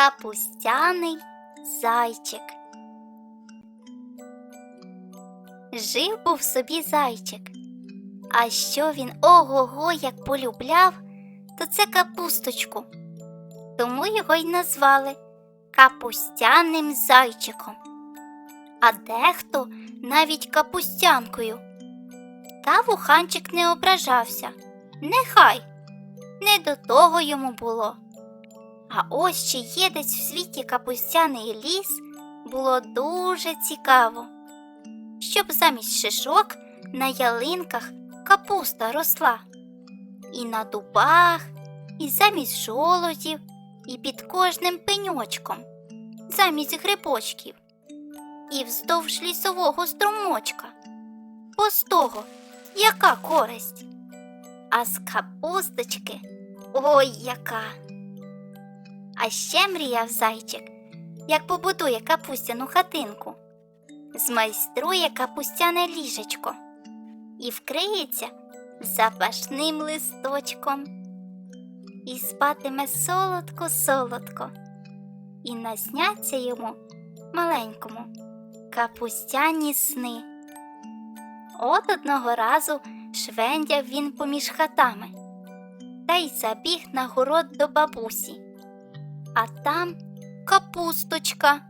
Капустяний зайчик. Жив був собі зайчик. А що він ого-го як полюбляв, то це капусточку. Тому його й назвали капустяним зайчиком. А дехто навіть капустянкою. Та вуханчик не ображався. Нехай не до того йому було. А ось чи є десь в світі капустяний ліс було дуже цікаво, щоб замість шишок на ялинках капуста росла, і на дубах, і замість жолодів, і під кожним пеньочком, замість грибочків, і вздовж лісового струмочка. Бо з того, яка користь? А з капусточки ой яка! А ще мріяв зайчик, як побудує капустяну хатинку, змайструє капустяне ліжечко і вкриється запашним листочком, і спатиме солодко-солодко, і насняться йому маленькому капустяні сни. От одного разу швендяв він поміж хатами та й забіг на город до бабусі. А там капусточка.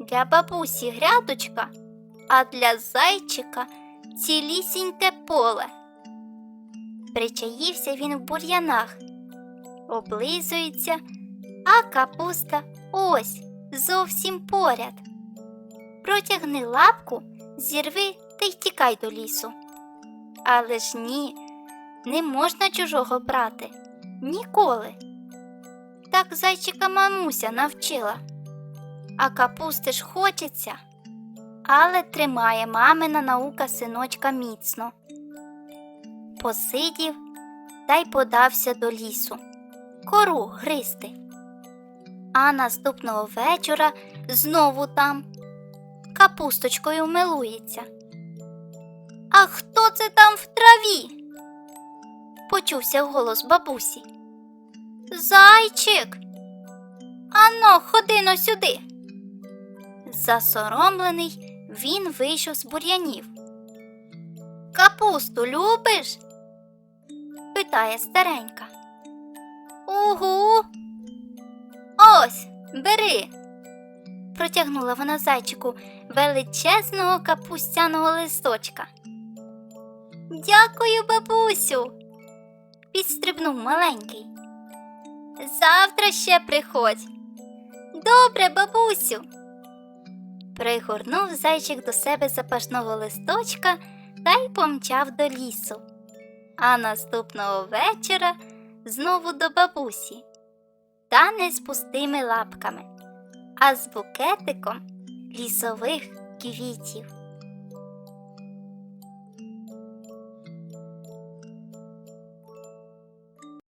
Для бабусі грядочка, а для зайчика цілісіньке поле. Причаївся він в бур'янах, облизується, а капуста ось зовсім поряд. Протягни лапку, зірви та й тікай до лісу. Але ж ні, не можна чужого брати ніколи. Так зайчика мамуся навчила. А капусти ж хочеться, але тримає мамина наука синочка міцно. Посидів та й подався до лісу, кору гристи. А наступного вечора знову там капусточкою милується. А хто це там в траві? Почувся голос бабусі. Зайчик. Ано, ходи но сюди. Засоромлений він вийшов з бур'янів. Капусту любиш? питає старенька. Угу. Ось, бери. Протягнула вона зайчику величезного капустяного листочка. Дякую, бабусю. Підстрибнув маленький. Завтра ще приходь. Добре, бабусю. Пригорнув зайчик до себе запашного листочка та й помчав до лісу. А наступного вечора знову до бабусі. Та не з пустими лапками, а з букетиком лісових квітів.